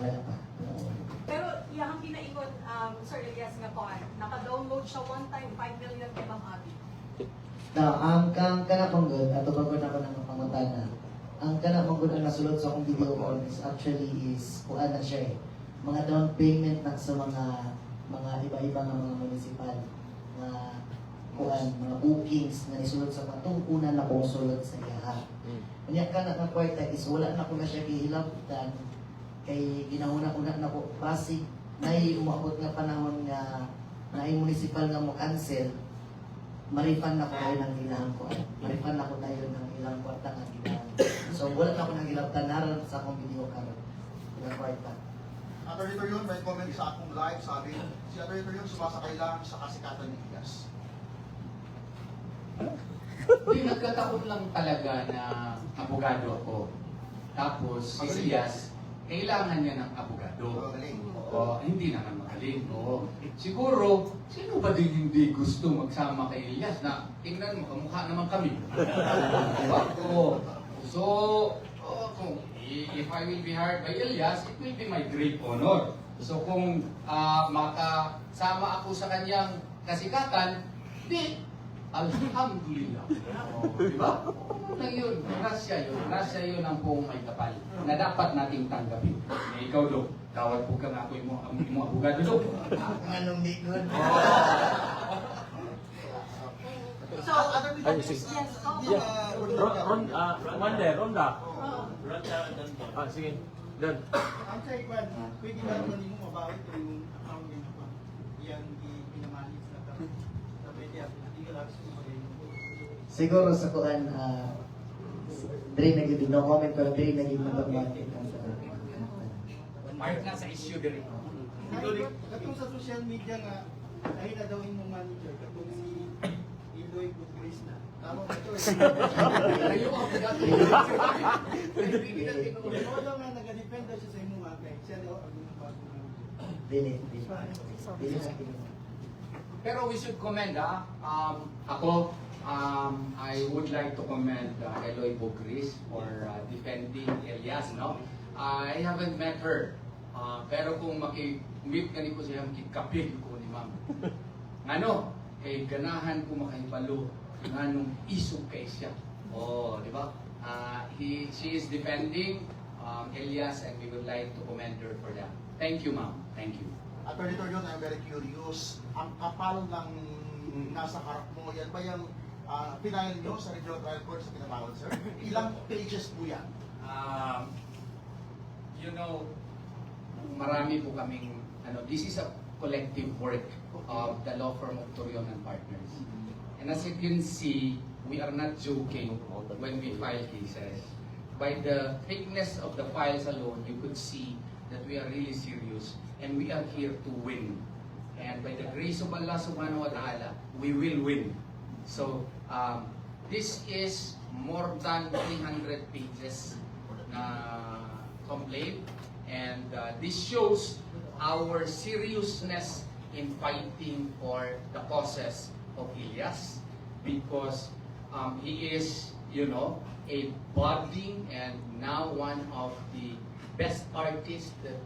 Wala pa. Pero iyang kinaikot, um, Sir Elias nga po, naka-download siya one time, 5 million kay Ma'am Abby. Now, ang kang kana panggod, ato pagod ako ng pangutana. Ang kana panggod ang nasulod sa akong video call is actually is kuan na siya eh. Mga down payment na sa mga mga iba-iba nga mga municipal nga kuan mga bookings na isulod sa patong una na kong sulod sa iyaha. Kanya ka na ng kwarta is wala na ko na siya gihilabutan kay ginahuna ko na nako basic nay umabot nga panahon nga na ay municipal nga mo cancel marifan na ko tayo ng ilang ko. Marifan na ko tayo ng ilang kwarta nga ginahan so wala na ko nang hilabtan naran sa akong video karon. Ilang kwarta Attorney Torion, may comment sa akong live, sabi, si Attorney Torion sumasakay lang sa kasikatan ni Iyas. Hindi, nagkataon lang talaga na abogado ako. Tapos, si Elias, kailangan niya ng abogado. Magaling. Oo, hindi naman magaling. Oo. Siguro, sino ba din hindi gusto magsama kay Elias na tingnan mo, kamukha naman kami. diba? Oo. So, oo, kung if I will be hired by Elias, it will be my great honor. So kung ah, makasama ako sa kanyang kasikatan, di, alhamdulillah. Oh, di ba? Ano lang yun? Grasya yun. Grasya yun ang buong may kapal na dapat nating tanggapin. Eh, ikaw, Dok, tawad po ka nga ako yung mo abogado, Dok. anong di So, Ay, sige. yes, oh, Yeah. Ron, Ron, ah, Wanda, Ronda. oh. Ah, sige. Done. Ang sa ikwan, pwede ba naman yung mabawi ito yung account niya na pa? Yan, pinamanis na ka. Sabi niya, hindi ka lang sa mga siguro sa kuan uh, Dre naging no comment pero Dre naging mabagbatik ang sa Mark na sa issue din. Katong sa social media nga, dahil na daw yung manager, katong si Iloy Gutgris na. Tama ba ito? Layo ang abogado. Ikaw daw nga nag-depend daw siya sa imo mga kay. Siya daw ang bago. Dili, dili. Dili sa. Pero we should commend, ah. Um, ako, um, I would like to commend uh, Eloy Bogris for uh, defending Elias, no? I haven't met her. Uh, pero kung maki-meet ka ni ko siya, makikapil ko ni ma'am. Ano? Kay ganahan ko makahibalo nga nung isog kay siya. Oh, di ba? Uh, he, she is defending um, Elias and we would like to commend her for that. Thank you, ma'am. Thank you. Attorney Torion, I'm very curious. Ang kapal ng nasa harap mo, yan ba yung uh, pinail nyo sa Regional Trial Court sa Pinabawal, sir? Ilang pages po yan? um, you know, marami po kaming, ano, this is a collective work of the law firm of Torion and Partners. And as you can see, we are not joking when we file cases. By the thickness of the files alone, you could see that we are really serious and we are here to win. And by the grace of Allah subhanahu wa ta'ala, we will win. So, um, this is more than 300 pages na complaint and uh, this shows our seriousness in fighting for the causes of Ilyas because um, he is, you know, a budding and now one of the best artists that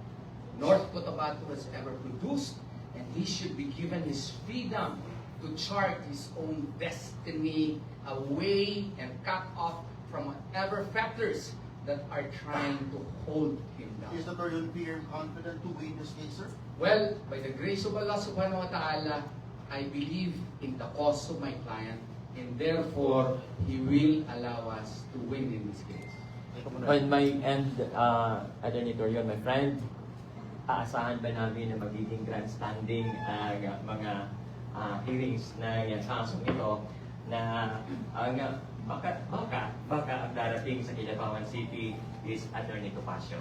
North Cotabato has ever produced and he should be given his freedom to chart his own destiny away and cut off from whatever factors that are trying to hold him down. Is the Torion PM confident to win this case, sir? Well, by the grace of Allah subhanahu wa ta'ala, I believe in the cause of my client and therefore He will allow us to win in this case. On my end, uh, Attorney Torion, my friend, aasahan ba namin na magiging grandstanding ang mga ah, hearings na yan sa kasong ito na ang baka, baka, baka ang darating sa Kilabawan City is Attorney Topacio.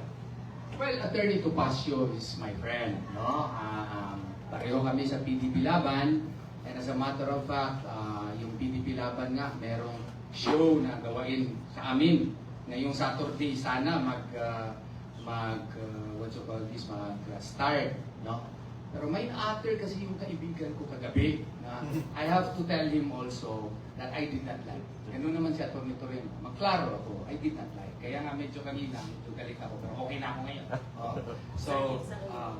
Well, Attorney Topacio is my friend, no? Ah, um, pareho kami sa PDP Laban and as a matter of fact, Laban nga merong show na gawain sa amin ngayong Saturday sana mag ah, mag ah, what you call this mag ah, start, no? Pero may na-utter kasi yung kaibigan ko kagabi na I have to tell him also that I did not lie. Ganun naman si Atty. Torino. Magklaro ako, I did not lie. Kaya nga medyo kanina, medyo galit ako. Pero okay na ako ngayon. Oo. So, uh,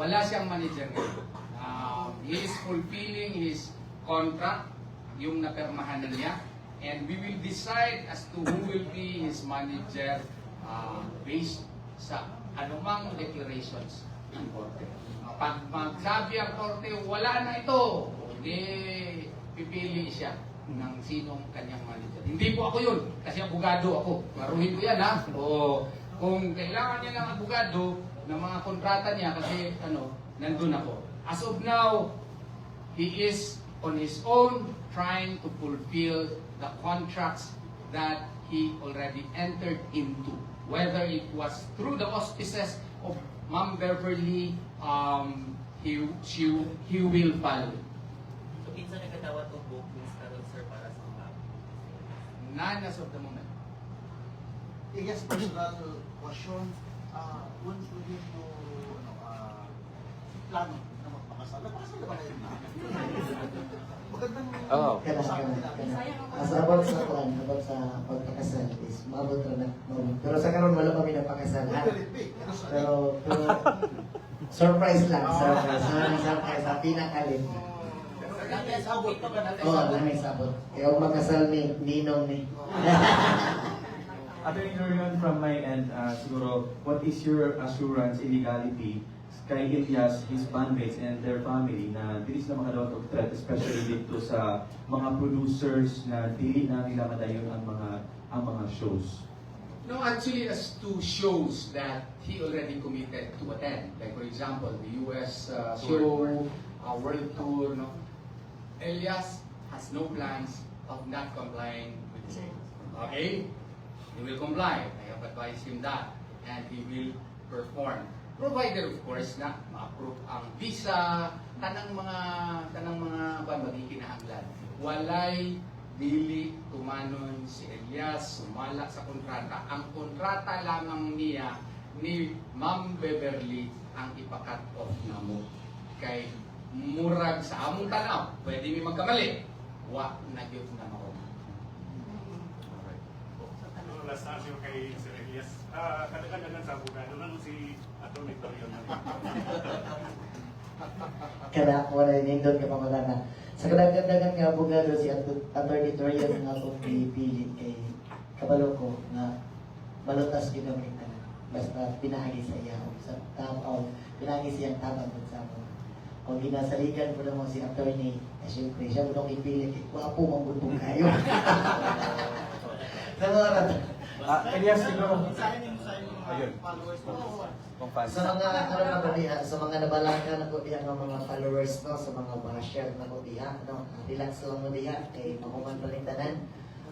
wala siyang manager ngayon. Um, he is fulfilling his contract, yung napirmahan na niya, and we will decide as to who will be his manager uh, based sa anumang declarations ng korte. Pag magsabi ang korte, wala na ito, di pipili siya ng sinong kanyang manager. Hindi po ako yun, kasi abogado ako. Maruhin ko yan ha. O kung kailangan niya ng abogado ng mga kontrata niya kasi ano, nandun ako. As of now, he is on his own trying to fulfill the contracts that he already entered into. Whether it was through the auspices of Ma'am Beverly, um, he, she, he will follow. So, kinsa nagkadawat og bookings karon sir para sa mga None as of the moment. Yes, personal question. Uh, when will you ano, uh, plano Oo. Kana. As about sa kuan, about sa pagpakasal is maabot na. maabot. Pero sa karon wala kami ha? Ano sa- Pero, pero surprise lang, surprise. Maraming surprise sa pinakalit. Yes, okay pa ba natin? Oo, oh, may sabot. Kaya huwag magkasal ni Ninong ni. Attorney Dorian, from my end, uh, siguro, what is your assurance in legality kay Ilyas, his bandmates, and their family na dili sila makadawat og threat, especially dito sa mga producers na dili na nila madayon ang mga ang mga shows. No, actually, as to shows that he already committed to attend. Like, for example, the US uh, show, uh, World Tour, no? Elias has no plans of not complying with the same. Okay? He will comply. I have advised him that. And he will perform. Provided, of course, na ma-approve ang visa, tanang mga, tanang mga, kung magikinahanglan. Walay dili tumanon si Elias sumala sa kontrata. Ang kontrata lamang niya ni Ma'am Beverly ang ipakat off na mo. Kay murag sa among tanaw, pwede mi magkamali. Wa na gyud na mao. Ano, last na siya kay Elias. Ah, kadagdagan sa abogado lang si Atty. Torion. Kada wala nindot ka pamagana. Sa kadagdagan nga abogado si At- Attorney Torian nga akong pipilit kay kabalo ko nga malutas gyud ang kita. Basta pinahagi sa iya sa tapaw, pinahagi siyang tabang sa ako. Kung ginasaligan ko na mo si attorney, eh syempre siya mo nung ipilit, wapo mambutong kayo. Sa mga Ah, Elias, siguro, mo Ayun. followers mo. kung fans. sa mga ano na ko diha, sa mga nabalaka na ko diha ng mga followers no, sa mga basher na ko diha, no, relax lang mo diha kay mahuman pa rin tanan.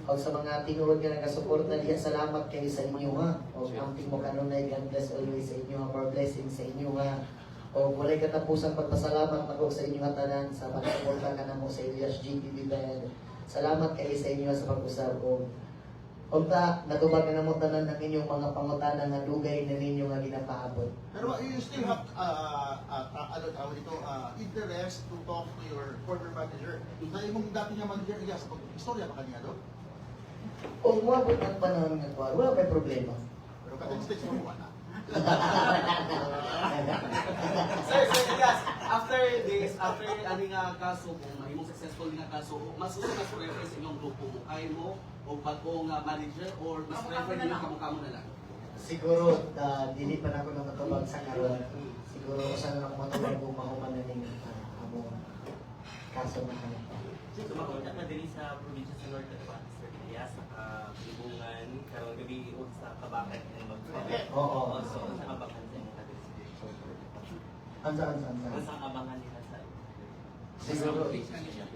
O sa mga tinuod nga nagasuporta diha, salamat kayo sa inyo ha. O amping mo kanunay, God bless always sa inyo ha, more blessings sa inyo ha. O walay katapusang pagpasalamat nako sa inyo ha tanan sa pagsuporta ka namo sa Elias GTV Band. Salamat kayo sa inyo sa pag-usab o Unta, natubag na namo tanan ng inyong mga pangutana nga dugay na ninyo nga ginapaabot. Pero you still have uh, uh, uh, ano tawag dito, uh, interest to talk to your former manager. Sa imong dati nga manager, yes, istorya pa kanya do. Kung wabot ang panahon nga kuha, wala may problema. Pero katong stage mo wala. Sir, Sir Elias, after this, after ani nga kaso, kung mahimong successful nga kaso, mas gusto ka sa inyong grupo mo, kay mo, o bago nga manager, or mas refer mo na nyo lang. kamukha na lang? Siguro, uh, dili pa na ako nakatubag sa karon. Siguro, saan na ako matubag kung mahuman na ning uh, among kaso na kanya. So, makunta na din sa probinsya sa North Cotabato, Elias, sa Libungan, karon gabi iod sa Kabakan and mag Oo. So, sa abangan sa inyong kadres. Ansa, ansa, ansa. Ang sa abangan nila sa Siguro,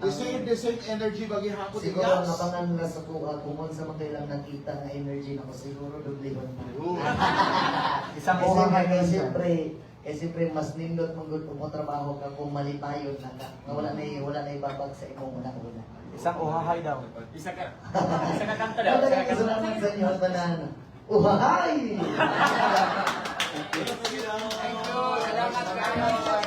The same, the same energy bagi hapon siguro ang napangan na sa kuha, kung sa makailang nakita na energy na ko, siguro dublihan pa. Isang eh, sir. siyempre, eh, siyempre, mas nindot mong good mo trabaho ka kung malipayon na ka. Na wala na, wala na ibabag sa imong una-una. Isang uhahay daw. Isa ka, isa ka kanta daw, isa ka ka kanta. sa inyo banana. Uhahay! Thank you. Salamat kayo.